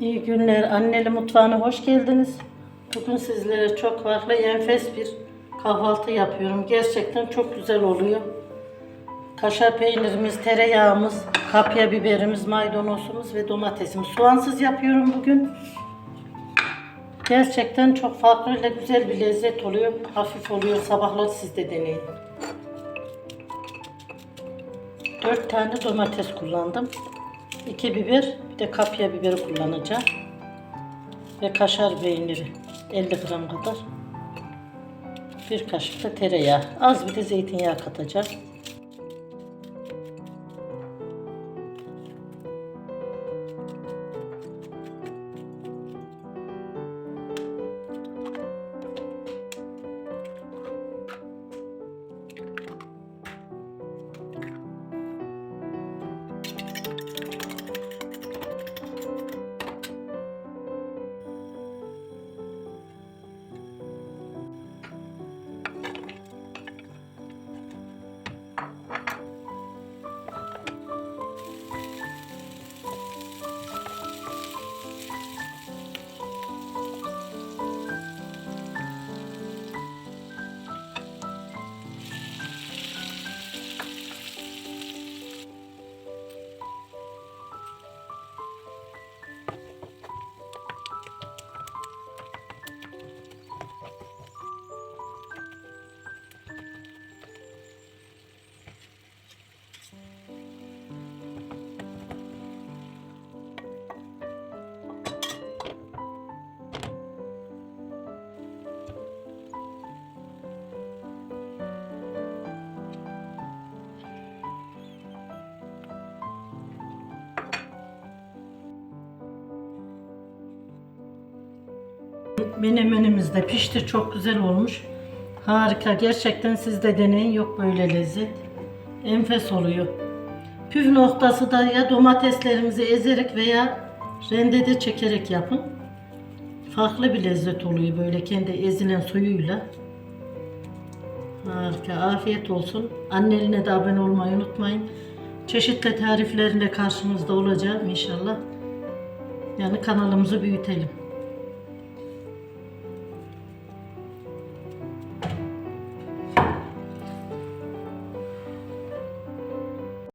İyi günler. Anneli mutfağına hoş geldiniz. Bugün sizlere çok farklı enfes bir kahvaltı yapıyorum. Gerçekten çok güzel oluyor. Kaşar peynirimiz, tereyağımız, kapya biberimiz, maydanozumuz ve domatesimiz. Soğansız yapıyorum bugün. Gerçekten çok farklı ve güzel bir lezzet oluyor. Hafif oluyor. Sabahları siz de deneyin. 4 tane domates kullandım. 2 biber, bir de kapya biberi kullanacağım. Ve kaşar peyniri 50 gram kadar. Bir kaşık da tereyağı. Az bir de zeytinyağı katacağım. Menemenimiz de pişti. Çok güzel olmuş. Harika. Gerçekten siz de deneyin. Yok böyle lezzet. Enfes oluyor. Püf noktası da ya domateslerimizi ezerek veya rendede çekerek yapın. Farklı bir lezzet oluyor böyle kendi ezilen suyuyla. Harika. Afiyet olsun. Anneline de abone olmayı unutmayın. Çeşitli tariflerinde karşınızda olacağım inşallah. Yani kanalımızı büyütelim.